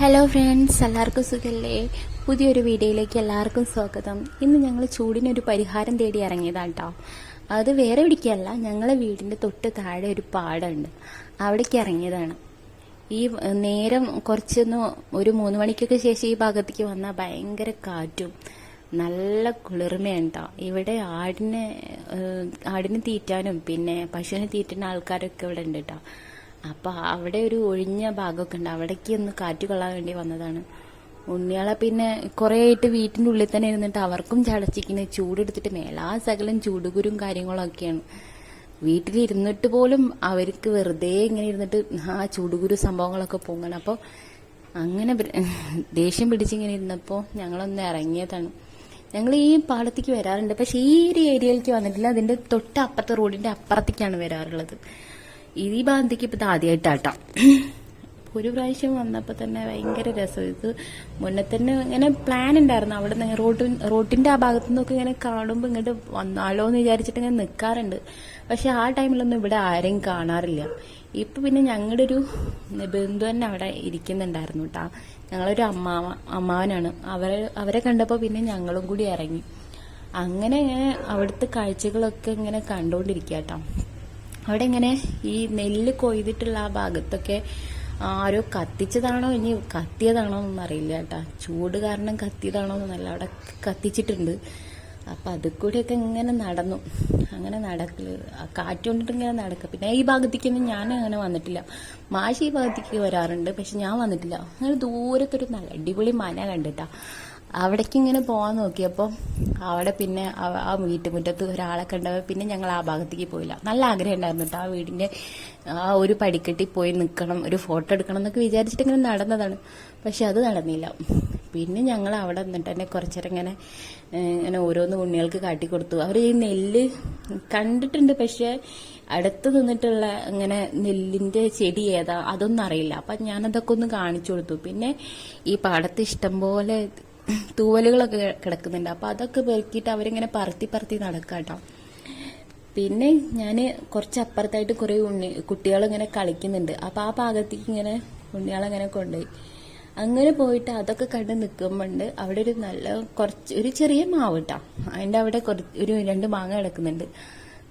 Hello friends എല്ലാവർക്കും സുഖല്ലേ? പുതിയൊരു വീഡിയോയിലേക്ക് എല്ലാവർക്കും സ്വാഗതം. ഇന്ന് ഞങ്ങൾ ചൂടിനൊരു പരിഹാരം തേടി ഇറങ്ങിയതാണ് കേട്ടോ അത് വേറെ എവിടേക്കല്ല ഞങ്ങളെ വീടിന്റെ തൊട്ട് താഴെ ഒരു പാടമുണ്ട്. അവിടേക്ക് ഇറങ്ങിയതാണ്. ഈ നേരം കുറച്ചൊന്ന് ഒരു മൂന്ന് മണിക്കൊക്കെ ശേഷം ഈ ഭാഗത്തേക്ക് വന്നാൽ ഭയങ്കര കാറ്റും നല്ല കുളിർമയാണ് കേട്ടോ ഇവിടെ ആടിനെ ആടിന് തീറ്റാനും പിന്നെ പശുവിനെ തീറ്റുന്ന ആൾക്കാരൊക്കെ ഇവിടെ ഉണ്ട് കേട്ടോ അപ്പൊ അവിടെ ഒരു ഒഴിഞ്ഞ ഭാഗമൊക്കെ ഉണ്ട്. അവിടേക്ക് ഒന്ന് കാറ്റ് കൊള്ളാൻ വേണ്ടി വന്നതാണ്. ഉണ്ണിയാളെ പിന്നെ കുറെ ആയിട്ട് വീട്ടിന്റെ ഉള്ളിൽ തന്നെ ഇരുന്നിട്ട് അവർക്കും ചടച്ചിങ്ങനെ ചൂടെടുത്തിട്ട് മേലാ സകലം ചൂടുകുരും കാര്യങ്ങളൊക്കെയാണ്. വീട്ടിലിരുന്നിട്ട് പോലും അവർക്ക് വെറുതെ ഇങ്ങനെ ഇരുന്നിട്ട് ആ ചൂടുകുരു സംഭവങ്ങളൊക്കെ പൊങ്ങണം. അപ്പോൾ അങ്ങനെ ദേഷ്യം പിടിച്ചിങ്ങനെ ഇരുന്നപ്പോൾ ഞങ്ങളൊന്ന് ഇറങ്ങിയതാണ്. ഞങ്ങൾ ഈ പാടത്തേക്ക് വരാറുണ്ട്. പക്ഷെ ഈ ഒരു ഏരിയയിലേക്ക് വന്നിട്ടില്ല. അതിന്റെ തൊട്ട് അപ്പുറത്തെ റോഡിന്റെ അപ്പുറത്തേക്കാണ് വരാറുള്ളത്. ഈ ഭാഗത്തേക്ക് ആദ്യമായിട്ട് ആദ്യമായിട്ടാട്ടോ ഒരു പ്രാവശ്യം വന്നപ്പോൾ തന്നെ ഭയങ്കര രസം. ഇത് മുന്നേ തന്നെ ഇങ്ങനെ പ്ലാൻ ഉണ്ടായിരുന്നു അവിടെ നിന്ന് റോഡിൻ റോട്ടിന്റെ ആ ഭാഗത്തു നിന്നൊക്കെ ഇങ്ങനെ കാണുമ്പോൾ ഇങ്ങോട്ട് വന്നാലോ എന്ന് വിചാരിച്ചിട്ട് ഇങ്ങനെ നിൽക്കാറുണ്ട് പക്ഷെ ആ ടൈമിലൊന്നും ഇവിടെ ആരെയും കാണാറില്ല. ഇപ്പൊ പിന്നെ ഞങ്ങളുടെ ഒരു ബന്ധു തന്നെ അവിടെ ഇരിക്കുന്നുണ്ടായിരുന്നു കേട്ടാ ഞങ്ങളൊരു അമ്മാവ അമ്മാവനാണ്. അവരെ അവരെ കണ്ടപ്പോൾ പിന്നെ ഞങ്ങളും കൂടി ഇറങ്ങി. അങ്ങനെ ഇങ്ങനെ അവിടുത്തെ കാഴ്ചകളൊക്കെ ഇങ്ങനെ കണ്ടുകൊണ്ടിരിക്കുക കേട്ടോ അവിടെ ഇങ്ങനെ ഈ നെല്ല് കൊയ്തിട്ടുള്ള ആ ഭാഗത്തൊക്കെ ആരോ കത്തിച്ചതാണോ ഇനി കത്തിയതാണോ എന്നൊന്നും അറിയില്ല കേട്ടാ. ചൂട് കാരണം കത്തിയതാണോ എന്നല്ല അവിടെ കത്തിച്ചിട്ടുണ്ട്. അപ്പൊ അത് കൂടെയൊക്കെ ഇങ്ങനെ നടന്നു. അങ്ങനെ നടക്കൽ. കാറ്റുകൊണ്ടിട്ട് കാറ്റ് കൊണ്ടിട്ട് ഇങ്ങനെ നടക്കുക. പിന്നെ ഈ ഭാഗത്തേക്കൊന്നും ഞാൻ അങ്ങനെ വന്നിട്ടില്ല. മാഷി ഈ ഭാഗത്തേക്ക് വരാറുണ്ട്. പക്ഷെ ഞാൻ വന്നിട്ടില്ല. അങ്ങനെ ദൂരത്തൊരു നല്ല അടിപൊളി മന കണ്ടിട്ടാ. അവിടേക്ക് ഇങ്ങനെ പോകാൻ നോക്കിയപ്പോൾ അവിടെ പിന്നെ ആ- വീട്ടുമുറ്റത്ത് ഒരാളെ കണ്ടപ്പോൾ പിന്നെ ഞങ്ങൾ ആ ഭാഗത്തേക്ക് പോയില്ല. നല്ല ആഗ്രഹം ഉണ്ടായിരുന്നു കേട്ടോ. ആ വീടിന്റെ ആ ഒരു പടിക്കെട്ടി പോയി നിൽക്കണം ഒരു ഫോട്ടോ എടുക്കണം എന്നൊക്കെ വിചാരിച്ചിട്ട് ഇങ്ങനെ നടന്നതാണ്. പക്ഷെ അത് നടന്നില്ല. പിന്നെ ഞങ്ങൾ അവിടെ നിന്നിട്ട് തന്നെ കുറച്ചേരം ഇങ്ങനെ ഇങ്ങനെ ഓരോന്ന് ഉണ്ണികൾക്ക് കാട്ടിക്കൊടുത്തു അവർ ഈ നെല്ല് കണ്ടിട്ടുണ്ട് പക്ഷേ അടുത്ത് നിന്നിട്ടുള്ള ഇങ്ങനെ നെല്ലിന്റെ ചെടി ഏതാ അതൊന്നും അറിയില്ല. അപ്പൊ ഞാനതൊക്കെ ഒന്ന് കാണിച്ചു കൊടുത്തു. പിന്നെ ഈ പാടത്ത് ഇഷ്ടംപോലെ തൂവലുകളൊക്കെ കിടക്കുന്നുണ്ട്. അപ്പൊ അതൊക്കെ പെറുക്കിയിട്ട് അവരിങ്ങനെ പറത്തി പറത്തി നടക്കാട്ടോ. പിന്നെ ഞാൻ കുറച്ച് അപ്പുറത്തായിട്ട് കുറെ ഉണ്ണി കുട്ടികളിങ്ങനെ കളിക്കുന്നുണ്ട്. അപ്പൊ ആ ഭാഗത്തേക്ക് ഇങ്ങനെ ഉണ്ണികളങ്ങനെ കൊണ്ടുപോയി. അങ്ങനെ പോയിട്ട് അതൊക്കെ കണ്ട് നിൽക്കുമ്പോണ്ട് അവിടെ ഒരു നല്ല കുറച്ച് ഒരു ചെറിയ മാവ് കേട്ടോ അതിന്റെ അവിടെ ഒരു രണ്ട് മാങ്ങ കിടക്കുന്നുണ്ട്.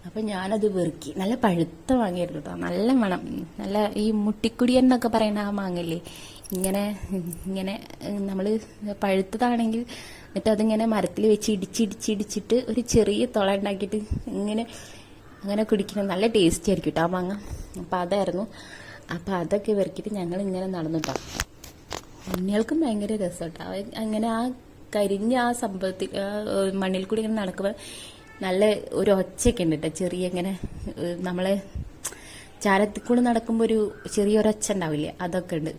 അപ്പൊ ഞാനത് വെറുക്കി. നല്ല പഴുത്ത മാങ്ങയായിരുന്നു കേട്ടോ നല്ല മണം. നല്ല ഈ മുട്ടിക്കുടിയൻ എന്നൊക്കെ പറയുന്ന ആ മാങ്ങല്ലേ ഇങ്ങനെ ഇങ്ങനെ നമ്മൾ പഴുത്തതാണെങ്കിൽ എന്നിട്ട് അതിങ്ങനെ മരത്തിൽ വെച്ച് ഇടിച്ചിടിച്ചിടിച്ചിട്ട് ഒരു ചെറിയ തുള ഉണ്ടാക്കിയിട്ട് ഇങ്ങനെ അങ്ങനെ കുടിക്കുന്നത് നല്ല ടേസ്റ്റി ആയിരിക്കും കേട്ടോ ആ മാങ്ങ. അപ്പോൾ അതായിരുന്നു. അപ്പോൾ അതൊക്കെ വെറുക്കിയിട്ട് ഞങ്ങൾ ഇങ്ങനെ നടന്നുട്ടോ ഉണ്ണികൾക്കും ഭയങ്കര രസം കേട്ടോ അങ്ങനെ ആ കരിഞ്ഞ ആ സംഭവത്തിൽ മണ്ണിൽ കൂടി ഇങ്ങനെ നടക്കുമ്പോൾ നല്ല ഒരു ഒച്ചയൊക്കെ ഉണ്ട് കേട്ടോ ചെറിയ ഇങ്ങനെ ഏഹ്, നമ്മളെ ചാരത്തിൽ കൂടെ നടക്കുമ്പോൾ ഒരു ചെറിയൊരൊച്ച ഉണ്ടാവില്ലേ? അതൊക്കെ ഉണ്ട്.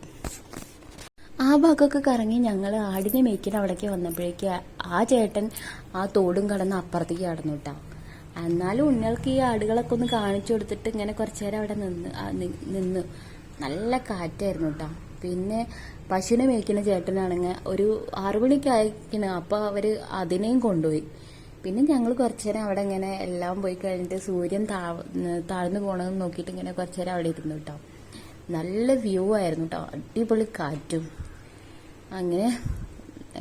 ആ ഭാഗമൊക്കെ കറങ്ങി ഞങ്ങൾ ആടിനെ മേയ്ക്കുന്ന അവിടേക്ക് വന്നപ്പോഴേക്ക് ആ ചേട്ടൻ ആ തോടും കടന്ന് അപ്പുറത്തേക്ക് കടന്നു കേട്ടോ എന്നാലും ഉണ്ണികൾക്ക് ഈ ആടുകളൊക്കെ ഒന്ന് കാണിച്ചു കൊടുത്തിട്ട് ഇങ്ങനെ കുറച്ചു നേരം അവിടെ നിന്ന് നിന്ന്. നല്ല കാറ്റായിരുന്നു കേട്ടോ പിന്നെ പശുവിനെ മേയ്ക്കുന്ന ചേട്ടനാണെങ്കിൽ ഒരു ആറുമണിക്ക് അയക്കണ അപ്പൊ അവർ അതിനെയും കൊണ്ടുപോയി. പിന്നെ ഞങ്ങൾ കുറച്ചു നേരം അവിടെ ഇങ്ങനെ എല്ലാം പോയി കഴിഞ്ഞിട്ട് സൂര്യൻ താഴ്ന്നു പോകണമെന്ന് നോക്കിയിട്ട് ഇങ്ങനെ കുറച്ചു നേരം അവിടെ ഇരുന്നു കേട്ടോ നല്ല വ്യൂ ആയിരുന്നു കേട്ടോ അടിപൊളി കാറ്റും. അങ്ങനെ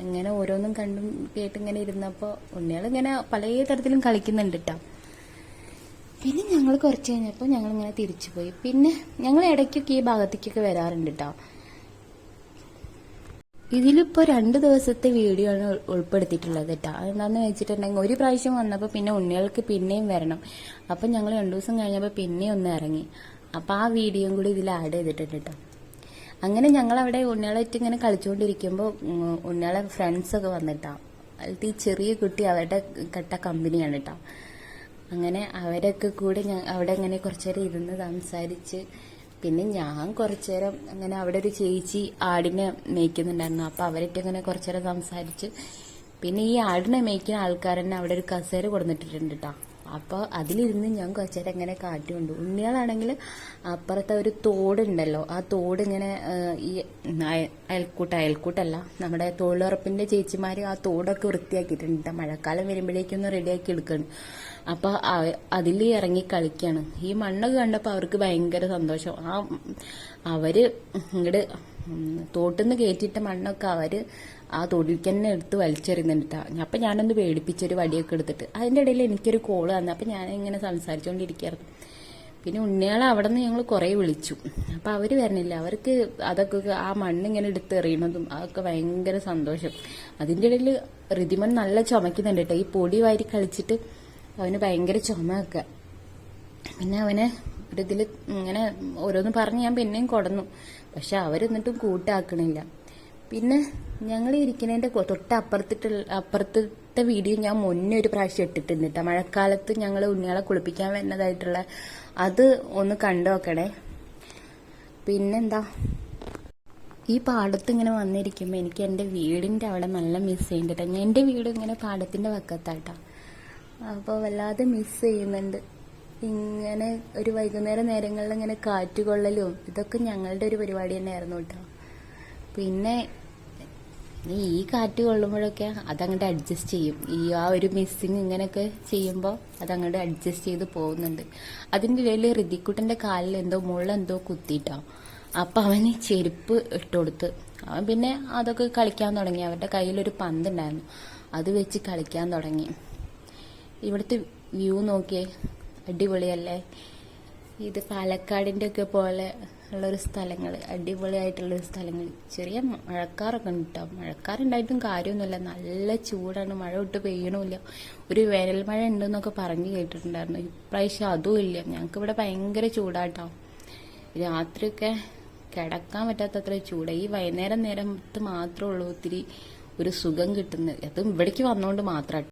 അങ്ങനെ ഓരോന്നും കണ്ടും കേട്ട് ഇങ്ങനെ ഇരുന്നപ്പോൾ ഉണ്ണികൾ ഇങ്ങനെ പല തരത്തിലും കളിക്കുന്നുണ്ട് കേട്ടോ പിന്നെ ഞങ്ങൾ കുറച്ച് കഴിഞ്ഞപ്പോൾ ഞങ്ങൾ ഇങ്ങനെ തിരിച്ചു പോയി. പിന്നെ ഞങ്ങൾ ഇടയ്ക്കൊക്കെ ഈ ഭാഗത്തേക്കൊക്കെ വരാറുണ്ട് കേട്ടോ ഇതിലിപ്പോ രണ്ട് ദിവസത്തെ വീഡിയോ ആണ് ഉൾ- ഉൾപ്പെടുത്തിയിട്ടുള്ളത് കേട്ടോ അതെന്താന്ന് വെച്ചിട്ടുണ്ടെങ്കിൽ ഒരു പ്രാവശ്യം വന്നപ്പോൾ പിന്നെ ഉണ്ണികൾക്ക് പിന്നെയും വരണം. അപ്പൊ ഞങ്ങൾ രണ്ടു ദിവസം കഴിഞ്ഞപ്പോൾ പിന്നെയും ഒന്ന് ഇറങ്ങി. അപ്പൊ ആ വീഡിയോയും കൂടി ഇതിൽ ആഡ് ചെയ്തിട്ടുണ്ട് കേട്ടോ അങ്ങനെ ഞങ്ങൾ അവിടെ ഉണ്ണികളായിട്ട് ഇങ്ങനെ കളിച്ചുകൊണ്ടിരിക്കുമ്പോൾ ഉണ്ണികളെ ഫ്രണ്ട്സ് ഒക്കെ വന്നിട്ടാ. ഈ ചെറിയ കുട്ടി അവരുടെ കെട്ട കമ്പനിയാണ് കേട്ടോ അങ്ങനെ അവരൊക്കെ കൂടെ അവിടെ ഇങ്ങനെ കുറച്ചേരം ഇരുന്ന് സംസാരിച്ച് പിന്നെ ഞാൻ കുറച്ചേരം അങ്ങനെ അവിടെ ഒരു ചേച്ചി ആടിനെ മേയ്ക്കുന്നുണ്ടായിരുന്നു. അപ്പൊ അവരൊക്കെ ഇങ്ങനെ കുറച്ചേരം സംസാരിച്ച്. പിന്നെ ഈ ആടിനെ മേയ്ക്കുന്ന ആൾക്കാർ തന്നെ അവിടെ ഒരു കസേര കൊടുത്തിട്ടുണ്ട് കേട്ടോ അപ്പൊ അതിലിരുന്ന് ഞാൻ കുറച്ചേരം ഇങ്ങനെ കാറ്റുകൊണ്ട് ഉണ്ണികളാണെങ്കിൽ അപ്പുറത്തെ ഒരു തോടുണ്ടല്ലോ. ആ തോട് ഇങ്ങനെ ഈ അയ- അയൽക്കൂട്ട അയൽക്കൂട്ടല്ല നമ്മുടെ തൊഴിലുറപ്പിന്റെ ചേച്ചിമാർ ആ തോടൊക്കെ വൃത്തിയാക്കിയിട്ടുണ്ട്. ട്ടോ. മഴക്കാലം വരുമ്പോഴേക്കൊന്ന് റെഡിയാക്കി എടുക്കണം. അപ്പോൾ അതിൽ ഇറങ്ങി കളിക്കാണ്. ഈ മണ്ണൊക്കെ കണ്ടപ്പോൾ അവർക്ക് ഭയങ്കര സന്തോഷം. ആ അവർ ഇങ്ങട് തോട്ടിന്ന് കയറ്റിയിട്ട മണ്ണൊക്കെ അവർ ആ തൊടിക്ക് തന്നെ എടുത്ത് വലിച്ചെറിയുന്നുണ്ട്. അപ്പൊ ഞാനൊന്ന് പേടിപ്പിച്ചൊരു വടിയൊക്കെ എടുത്തിട്ട്. അതിന്റെ ഇടയിൽ എനിക്കൊരു കോൾ വന്നു അപ്പൊ ഞാൻ ഇങ്ങനെ സംസാരിച്ചുകൊണ്ടിരിക്കുകയായിരുന്നു പിന്നെ ഉണ്ണികളെ അവിടെ നിന്ന് ഞങ്ങൾ കുറെ വിളിച്ചു. അപ്പൊ അവർ വരണില്ല. അവർക്ക് അതൊക്കെ ആ മണ്ണ് ഇങ്ങനെ എടുത്ത് എറിയണതും അതൊക്കെ ഭയങ്കര സന്തോഷം. അതിന്റെ ഇടയിൽ ഋതിമൻ നല്ല ചുമക്കുന്നുണ്ട് കേട്ടോ ഈ പൊടി വാരി കളിച്ചിട്ട് അവന് ഭയങ്കര ചുമയൊക്കെ. പിന്നെ അവന് ഒരു ഇതിൽ ഇങ്ങനെ ഓരോന്ന് പറഞ്ഞ് ഞാൻ പിന്നെയും കൊടന്നു. പക്ഷെ അവരെന്നിട്ടും കൂട്ടാക്കണില്ല. പിന്നെ ഞങ്ങൾ ഇരിക്കുന്നതിന്റെ തൊട്ട് അപ്പുറത്തെ വീഡിയോ ഞാൻ മുന്നേ ഒരു പ്രാവശ്യം ഇട്ടിട്ടുണ്ട് മഴക്കാലത്ത് ഞങ്ങൾ ഉണ്ണികളെ കുളിപ്പിക്കാൻ വരുന്നതായിട്ടുള്ള അത് ഒന്ന് കണ്ടു നോക്കണേ. പിന്നെന്താ? ഈ പാടത്ത് ഇങ്ങനെ വന്നിരിക്കുമ്പോൾ എനിക്ക് എന്റെ വീടിന്റെ അവിടെ നല്ല മിസ് ചെയ്യുന്നുണ്ട് എന്റെ വീട് ഇങ്ങനെ പാടത്തിന്റെ വക്കത്തായിട്ടാണ് അപ്പോൾ വല്ലാതെ മിസ് ചെയ്യുന്നുണ്ട്. ഇങ്ങനെ ഒരു വൈകുന്നേരം നേരങ്ങളിൽ ഇങ്ങനെ കാറ്റ് കൊള്ളലും ഇതൊക്കെ ഞങ്ങളുടെ ഒരു പരിപാടി തന്നെയായിരുന്നു കേട്ടോ. പിന്നെ ഈ കാറ്റ് കൊള്ളുമ്പോഴൊക്കെ അതങ്ങോട്ട് അഡ്ജസ്റ്റ് ചെയ്യും. ഈ ആ ഒരു മിസ്സിങ് ഇങ്ങനെയൊക്കെ ചെയ്യുമ്പോൾ അതങ്ങോട്ട് അഡ്ജസ്റ്റ് ചെയ്ത് പോകുന്നുണ്ട്. അതിന്റെ ഇടയിൽ ഋതിക്കുട്ടന്റെ കാലിൽ എന്തോ മുള്ളെന്തോ കുത്തിയിട്ടോ. അപ്പം അവന് ചെരുപ്പ് ഇട്ട് കൊടുത്ത്. അവൻ പിന്നെ അതൊക്കെ കളിക്കാൻ തുടങ്ങി. അവരുടെ കയ്യിലൊരു പന്ത് ഉണ്ടായിരുന്നു അത് വെച്ച് കളിക്കാൻ തുടങ്ങി. ഇവിടുത്തെ വ്യൂ നോക്കിയേ. അടിപൊളിയല്ലേ? ഇത് പാലക്കാടിന്റെ ഒക്കെ പോലെ ഉള്ളൊരു സ്ഥലങ്ങൾ അടിപൊളിയായിട്ടുള്ളൊരു സ്ഥലങ്ങൾ ചെറിയ മഴക്കാറൊക്കെ ഉണ്ട് കേട്ടോ മഴക്കാറുണ്ടായിട്ടും കാര്യമൊന്നുമില്ല. നല്ല ചൂടാണ്. മഴ ഒട്ട് പെയ്യണമില്ല ഒരു വേനൽ മഴ ഉണ്ടെന്നൊക്കെ പറഞ്ഞു കേട്ടിട്ടുണ്ടായിരുന്നു. ഇപ്രാവശ്യം അതും ഇല്ല. ഞങ്ങൾക്ക് ഇവിടെ ഭയങ്കര ചൂടാട്ടോ. രാത്രിയൊക്കെ കിടക്കാൻ പറ്റാത്തത്ര ചൂട്. ഈ വൈകുന്നേരം നേരത്ത് മാത്രമേ ഉള്ളൂ ഒത്തിരി ഒരു സുഖം കിട്ടുന്നത്. അതും ഇവിടേക്ക് വന്നുകൊണ്ട് മാത്രം